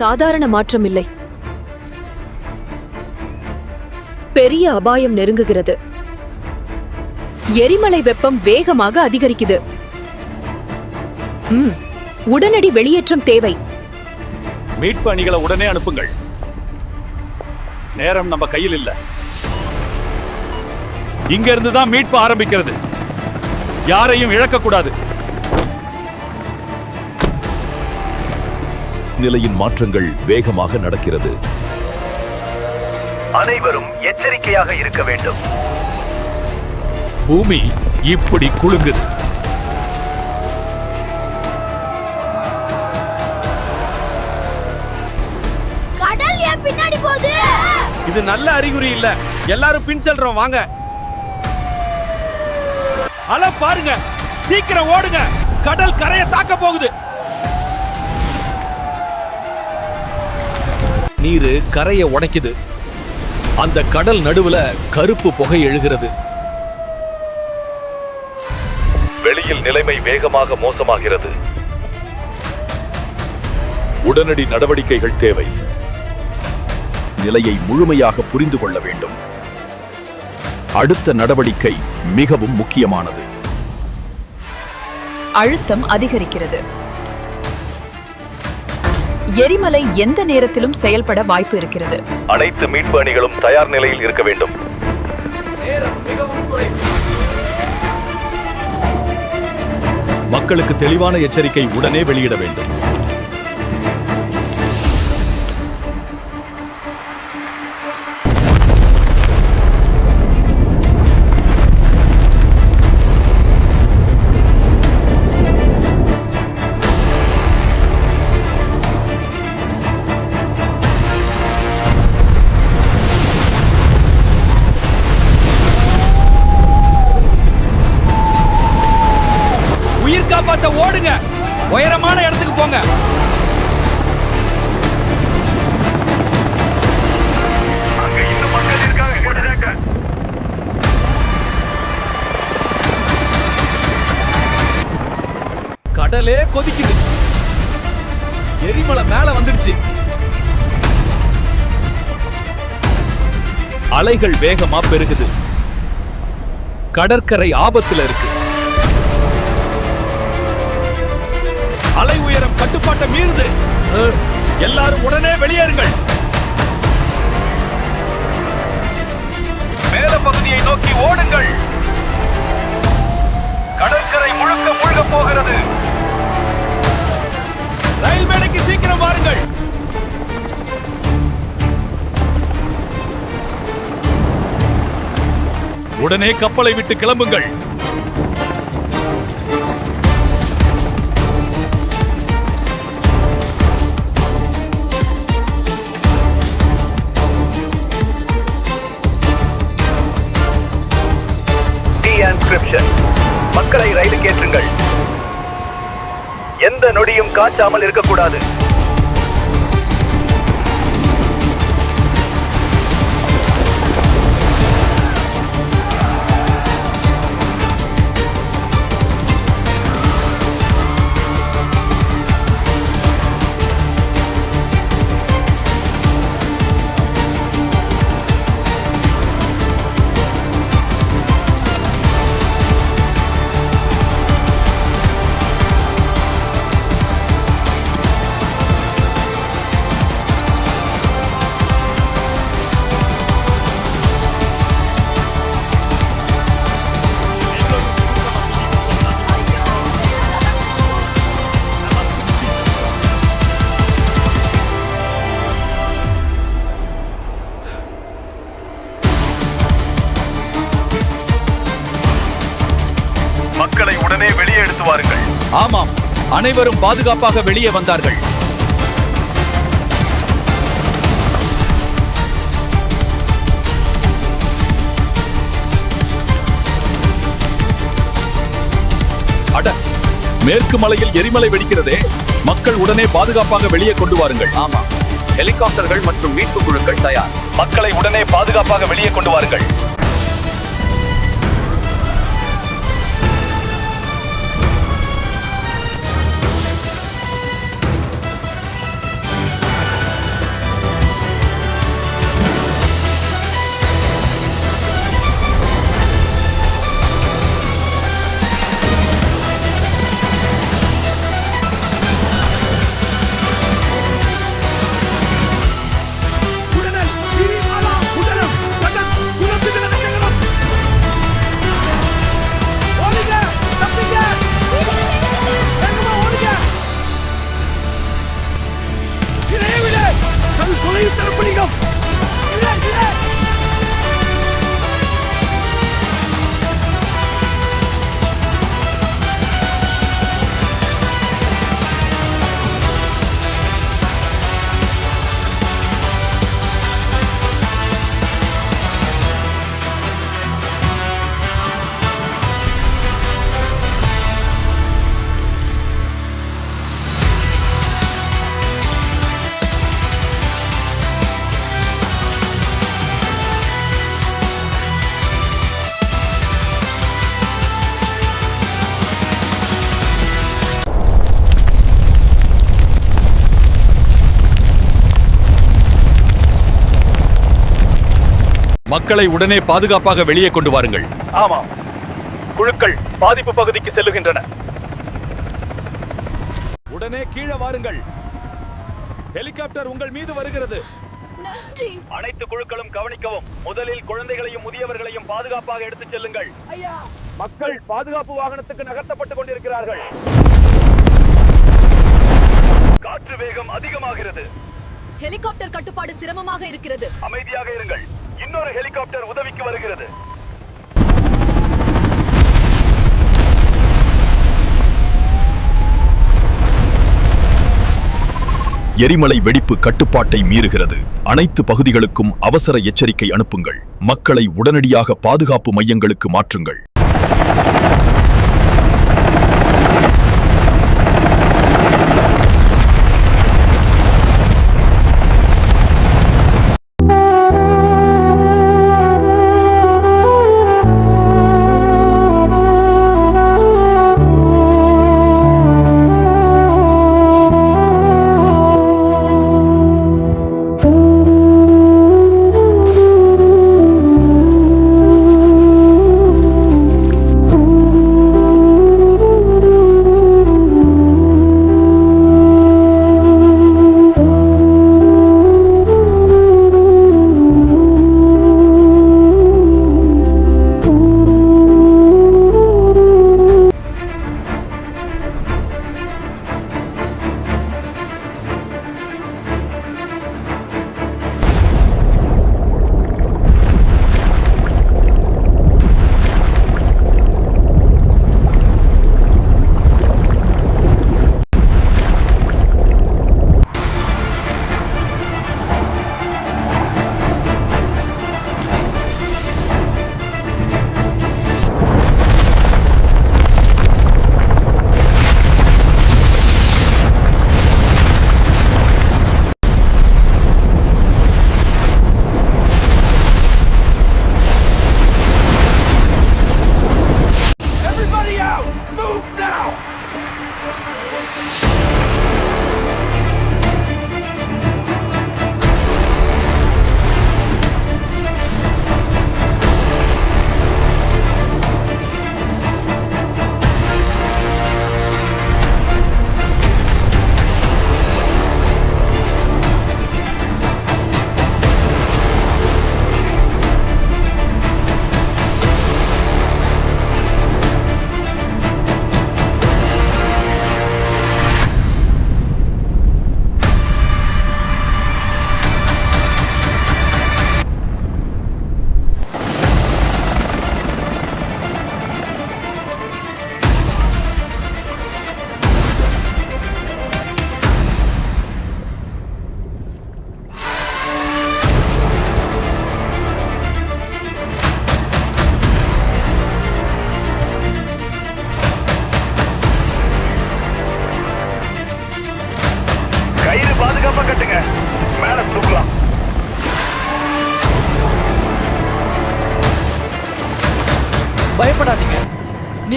சாதாரண மாற்றம் இல்லை பெரிய அபாயம் நெருங்குகிறது. எரிமலை வெப்பம் வேகமாக அதிகரிக்குது. உடனடி வெளியேற்றம் தேவை. மீட்பு அணிகளை உடனே அனுப்புங்கள். நேரம் நம்ம கையில் இல்ல. இங்க இருந்து தான் மீட்பு ஆரம்பிக்கிறது. யாரையும் இழக்க கூடாது நிலையின் மாற்றங்கள் வேகமாக நடக்கிறது. அனைவரும் எச்சரிக்கையாக இருக்க வேண்டும். பூமி இப்படி குலுங்குது. கடல் ஏன் பின்னாடி போகுது. இது நல்ல அறிகுறி இல்ல. எல்லாரும் பின் செல்றோம் வாங்க. அல பாருங்க. சீக்கிரம் ஓடுங்க. கடல் கரையை தாக்க போகுது. நீரு கரையை உடைக்குது. அந்த கடல் நடுவுல கருப்பு புகை எழுகிறது. வெளியில் நிலைமை வேகமாக மோசமாகிறது. உடனடி நடவடிக்கைகள் தேவை. நிலையை முழுமையாக புரிந்து கொள்ள வேண்டும். அடுத்த நடவடிக்கை மிகவும் முக்கியமானது. அழுத்தம் அதிகரிக்கிறது. எரிமலை எந்த நேரத்திலும் செயல்பட வாய்ப்பு இருக்கிறது. அனைத்து மீட்பு அணிகளும் தயார் நிலையில் இருக்க வேண்டும். மக்களுக்கு தெளிவான எச்சரிக்கை உடனே வெளியிட வேண்டும். அலைகள் வேகமா பெருகுது. கடற்கரை ஆபத்துல இருக்கு. அலை உயரம் கட்டுப்பாட்டை மீறுது. எல்லாரும் உடனே வெளியேறுங்கள். மேல பகுதியை நோக்கி ஓடுங்கள். கடற்கரை முழுக்க முழுக போகிறது. ரயில் மேடைக்கு சீக்கிரம் வாருங்கள். உடனே கப்பலை விட்டு கிளம்புங்கள். மக்களை ரயிலுக்கு ஏற்றுங்கள். எந்த நொடியும் காய்ச்சாமல் இருக்கக்கூடாது. அனைவரும் பாதுகாப்பாக வெளியே வந்தார்கள். அட மேற்கு மலையில் எரிமலை வெடிக்கிறதே. மக்கள் உடனே பாதுகாப்பாக வெளியே கொண்டு வாருங்கள். ஆமா. ஹெலிகாப்டர்கள் மற்றும் மீட்பு குழுக்கள் தயார். மக்களை உடனே பாதுகாப்பாக வெளியே கொண்டு வாருங்கள். மக்களை உடனே பாதுகாப்பாக வெளியே கொண்டு வாருங்கள். ஆமாம். குழுக்கள் பாதிப்பு பகுதிக்கு செல்லுகின்றன. உடனே கீழே வாருங்கள். ஹெலிகாப்டர் உங்கள் மீது வருகிறது. அனைத்து குழுக்களும் கவனிக்கவும். முதலில் குழந்தைகளையும் முதியவர்களையும் பாதுகாப்பாக எடுத்துச் செல்லுங்கள். மக்கள் பாதுகாப்பு வாகனத்துக்கு நகர்த்தப்பட்டுக் கொண்டிருக்கிறார்கள். காற்று வேகம் அதிகமாகிறது. ஹெலிகாப்டர் கட்டுப்பாடு சிரமமாக இருக்கிறது. அமைதியாக இருங்கள். இன்னொரு ஹெலிகாப்டர் உதவிக்கு வருகிறது. எரிமலை வெடிப்பு கட்டுப்பாட்டை மீறுகிறது. அனைத்து பகுதிகளுக்கும் அவசர எச்சரிக்கை அனுப்புங்கள். மக்களை உடனடியாக பாதுகாப்பு மையங்களுக்கு மாற்றுங்கள்.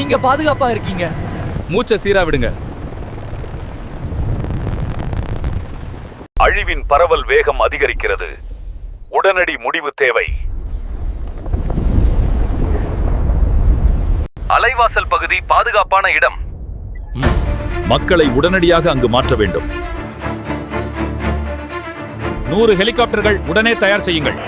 நீங்க பாதுகாப்பா இருக்கீங்க. மூச்சை சீரா விடுங்க. அழிவின் பரவல் வேகம் அதிகரிக்கிறது. உடனடி முடிவு தேவை. அலைவாசல் பகுதி பாதுகாப்பான இடம். மக்களை உடனடியாக அங்கு மாற்ற வேண்டும். நூறு ஹெலிகாப்டர்கள் உடனே தயார் செய்யுங்கள்.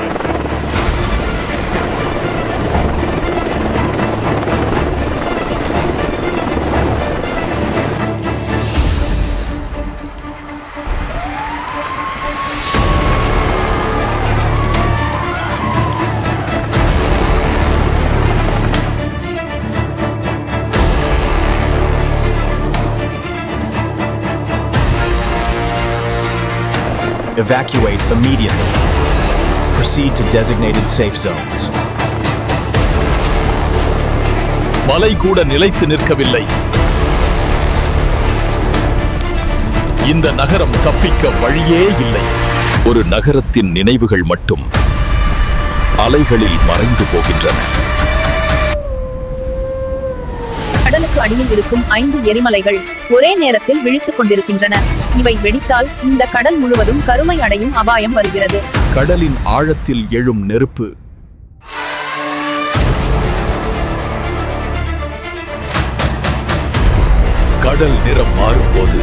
Evacuate immediately. Proceed to designated safe zones. மலை கூட நிலைத்து நிற்கவில்லை இந்த நகரம் தப்பிக்க வழியே இல்லை ஒரு நகரத்தின் நினைவுகள் மட்டும் அலைகளில் மறைந்து போகின்றன கடலுக்கு அடியில் இருக்கும் ஐந்து எரிமலைகள் ஒரே நேரத்தில் விழித்துக் கொண்டிருக்கின்றன. இவை வெடித்தால் இந்த கடல் முழுவதும் கருமை அடையும் அபாயம் வருகிறது. கடலின் ஆழத்தில் எழும் நெருப்பு. கடல் நிறம் மாறும்போது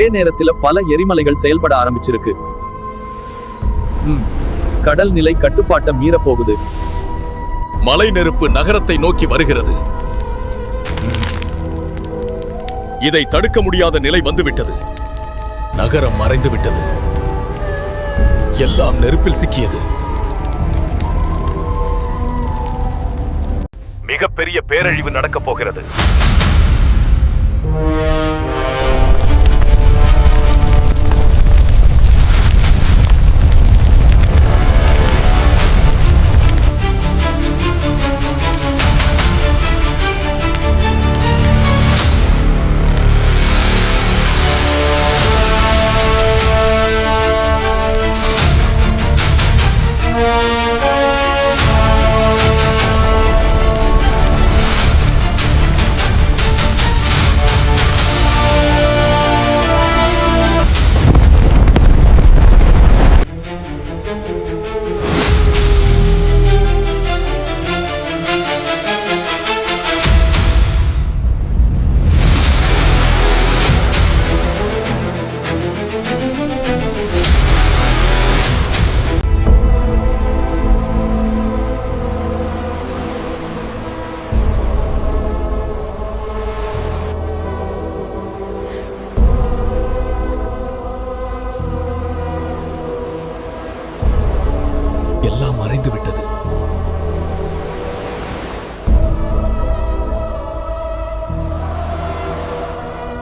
ஒரே நேரத்துல பல எரிமலைகள் செயல்பட ஆரம்பிச்சிருக்கு. கடல் நிலை கட்டுப்பாட்டை மீறப் போகுது மலை நெருப்பு நகரத்தை நோக்கி வருகிறது. இதை தடுக்க முடியாத நிலை வந்துவிட்டது. நகரம் மறைந்து விட்டது எல்லாம் நெருப்பில் சிக்கியது. மிகப்பெரிய பேரழிவு நடக்கப் போகிறது.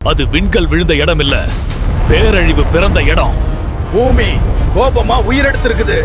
அது விண்கல் விழுந்த இடம் இல்ல பேரழிவு பிறந்த இடம். பூமி கோபமா உயிரெடுத்திருக்குது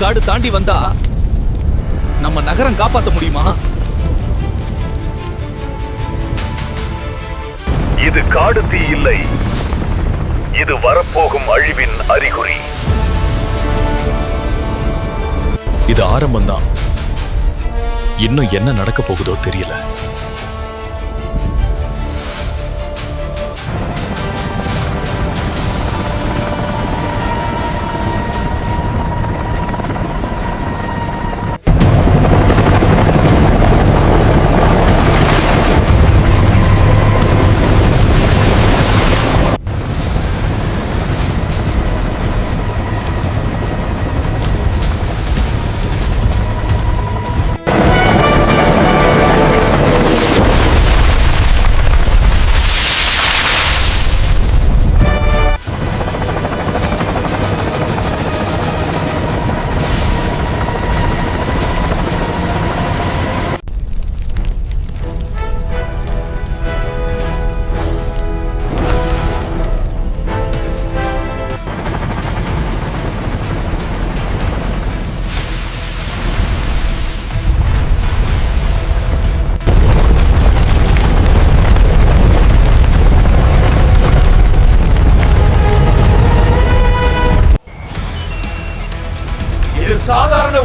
காடு தாண்டி வந்தா நம்ம நகரம் காப்பாத்த முடியுமா? இது காடு தீ இல்லை. இது வரப்போகும் அழிவின் அறிகுறி. இது ஆரம்பம்தான். இன்னும் என்ன நடக்க போகுதோ தெரியல.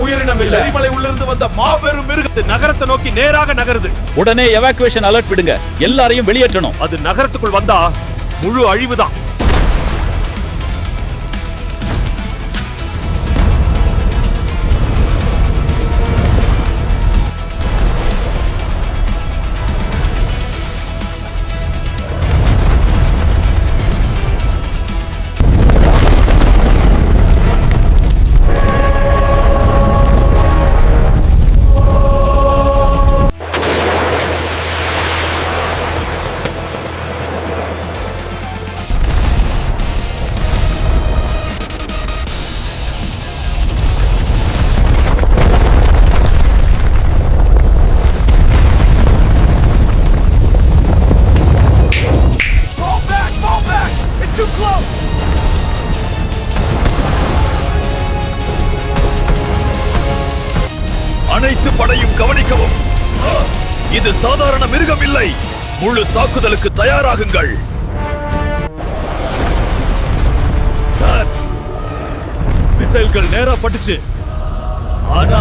உயிரினம் இல்ல. எரிமலை உள்ளிருந்து வந்த மாபெரும் மிருகம் இது நகரத்தை நோக்கி நேராக நகருது. உடனே எவாக்குவேஷன் அலர்ட் விடுங்க. எல்லாரையும் வெளியேற்றணும். அது நகரத்துக்குள் வந்தா முழு அழிவுதான். இல்லை. முழு தாக்குதலுக்கு தயாராகுங்கள். சார் மிசைல்கள் நேரா பட்டுச்சு. ஆனா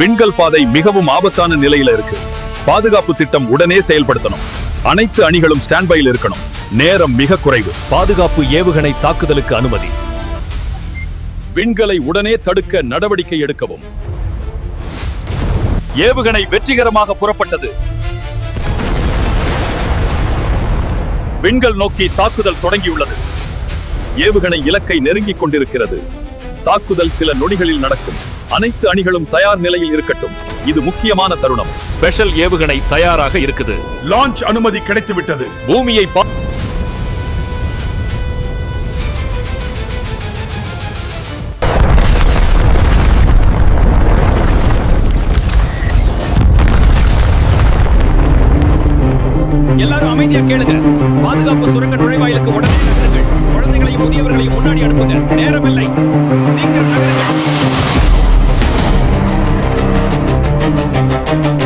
விண்கல் பாதை மிகவும் ஆபத்தான நிலையில இருக்கு. பாதுகாப்பு திட்டம் உடனே செயல்படுத்தணும். அனைத்து அணிகளும் ஸ்டாண்ட் பையில் இருக்கணும். நேரம் மிக குறைவு. பாதுகாப்பு ஏவுகணை தாக்குதலுக்கு அனுமதி. விண்கலை உடனே தடுக்க நடவடிக்கை எடுக்கவும். ஏவுகணை வெற்றிகரமாக புறப்பட்டது. விண்கல் நோக்கி தாக்குதல் தொடங்கியுள்ளது. ஏவுகணை இலக்கை நெருங்கிக் கொண்டிருக்கிறது. தாக்குதல் சில நொடிகளில் நடக்கும். அனைத்து அணிகளும் தயார் நிலையில் இருக்கட்டும். இது முக்கியமான தருணம். ஸ்பெஷல் ஏவுகணை தயாராக இருக்குது. லான்ச் அனுமதி கிடைத்து விட்டது பூமியை எல்லாரும் அமைதியா கேளுங்க. பாதுகாப்பு சுரங்க நுழைவாயிலுக்கு உடனே நகருங்கள். குழந்தைகளையும் முதியவர்களையும் முன்னாடி அனுப்புங்க நேரமில்லை. சீக்கிரம் நகருங்கள். Thank you.